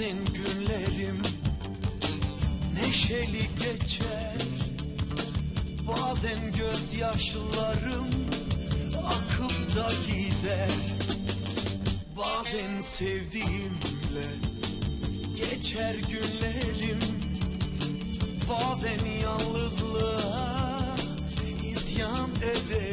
Bazen günlerim. Neşeli geçer. Bazen gözyaşlarım akıp da gider. Bazen sevdiğimle geçer günlerim. Bazen yalnızlığa isyan ederim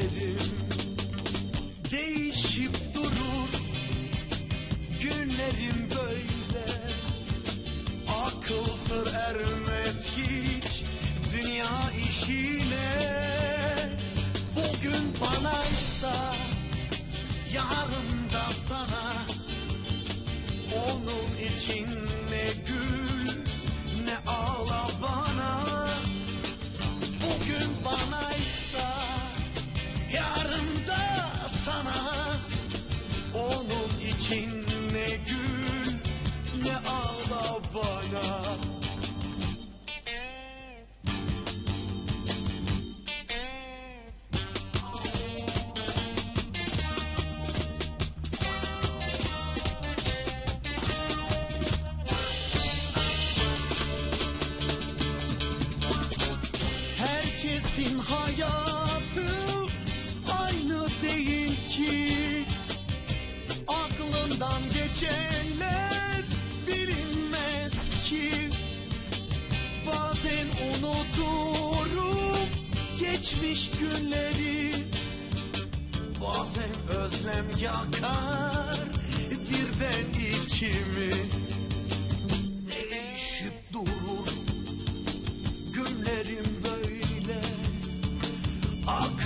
için ne gül ne ağla bana. Bugün banaysa yarın da sana. Onun için Herkesin hayatı aynı değil ki. Aklından geçenler bilinmez ki. Bazen unuturum geçmiş günleri. Bazen özlem yakar birden içimi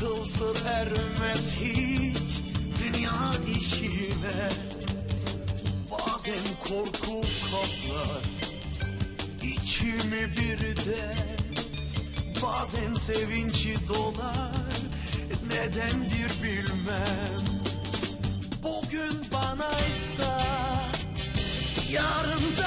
Akıl sır ermez hiç dünya işine. Bazen korku kaplar içimi birden Bazen sevinci dolar nedendir bilmem. Bugün banaysa yarın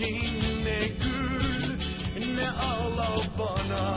içinde gül ne ağla bana.